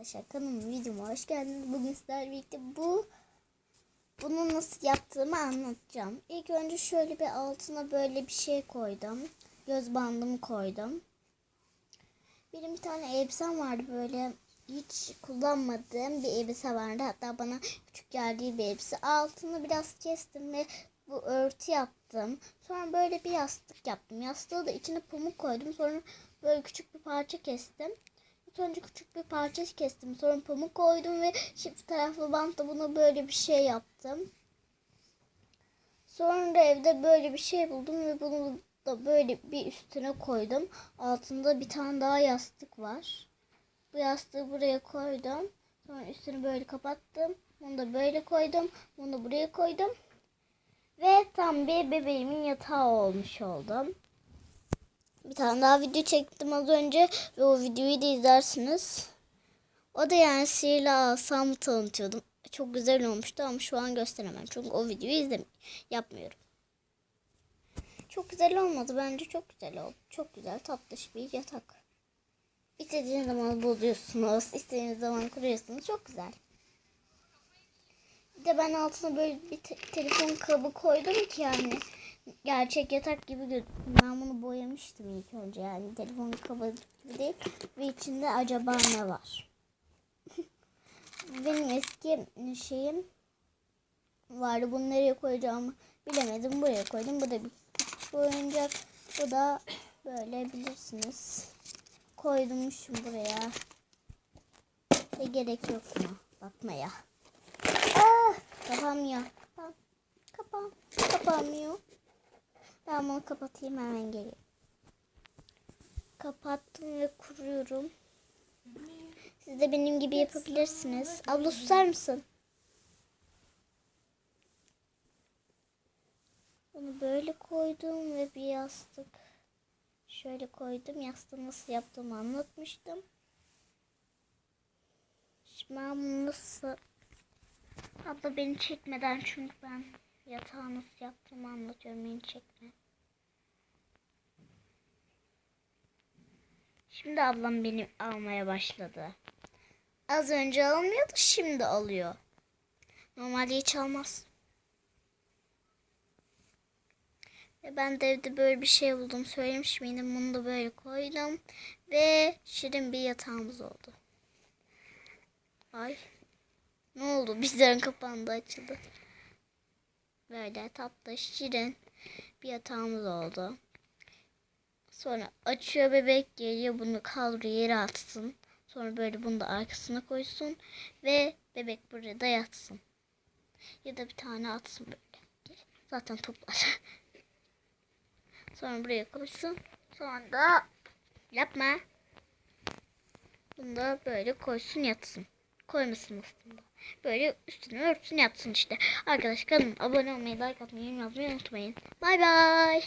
arkadaşlar kanalıma videoma hoş geldiniz. Bugün sizlerle birlikte bu bunu nasıl yaptığımı anlatacağım. İlk önce şöyle bir altına böyle bir şey koydum. Göz bandımı koydum. Benim bir tane elbisem vardı böyle hiç kullanmadığım bir elbise vardı. Hatta bana küçük geldiği bir elbise. Altını biraz kestim ve bu örtü yaptım. Sonra böyle bir yastık yaptım. Yastığı da içine pamuk koydum. Sonra böyle küçük bir parça kestim. İlk önce küçük bir parça kestim. Sonra pamuk koydum ve çift taraflı bantla bunu böyle bir şey yaptım. Sonra evde böyle bir şey buldum ve bunu da böyle bir üstüne koydum. Altında bir tane daha yastık var. Bu yastığı buraya koydum. Sonra üstünü böyle kapattım. Bunu da böyle koydum. Bunu da buraya koydum. Ve tam bir bebeğimin yatağı olmuş oldum. Bir tane daha video çektim az önce ve o videoyu da izlersiniz. O da yani sihirli asamı tanıtıyordum. Çok güzel olmuştu ama şu an gösteremem. Çünkü o videoyu izlem yapmıyorum. Çok güzel olmadı. Bence çok güzel oldu. Çok güzel tatlış bir yatak. İstediğiniz zaman bozuyorsunuz. istediğiniz zaman kuruyorsunuz. Çok güzel. Bir de ben altına böyle bir te- telefon kabı koydum ki yani gerçek yatak gibi gözüküyor. Ben bunu boyamıştım ilk önce yani telefon kabı gibi değil. Ve içinde acaba ne var? Benim eski şeyim vardı. Bunu nereye koyacağımı bilemedim. Buraya koydum. Bu da bir küçük oyuncak. Bu da böyle bilirsiniz. Koydummuşum buraya. Ve gerek yok mu bakmaya. Ah, kapanmıyor. Kapan. Kapan. Kapanmıyor. Ben bunu kapatayım hemen geliyorum. Kapattım ve kuruyorum. Siz de benim gibi yapabilirsiniz. Abla susar mısın? Bunu böyle koydum ve bir yastık şöyle koydum. Yastığı nasıl yaptığımı anlatmıştım. Şimdi ben bunu nasıl... Abla beni çekmeden çünkü ben yatağı nasıl yaptığımı anlatıyorum. Beni çekme. Şimdi ablam beni almaya başladı. Az önce almıyordu şimdi alıyor. Normalde hiç almaz. Ve ben de evde böyle bir şey buldum. Söylemiş miydim? Bunu da böyle koydum. Ve şirin bir yatağımız oldu. Ay. Ne oldu? Bizlerin kapandı açıldı. Böyle tatlı şirin bir yatağımız oldu. Sonra açıyor bebek geliyor bunu kaldırıyor yere atsın. Sonra böyle bunu da arkasına koysun. Ve bebek burada yatsın. Ya da bir tane atsın böyle. Zaten toplar. Sonra buraya koysun. Sonra da yapma. Bunu da böyle koysun yatsın. Koymasın aslında. Böyle üstüne örtsün yatsın işte. Arkadaşlar kanalıma abone olmayı, like atmayı, yorum yazmayı unutmayın. Bay bay.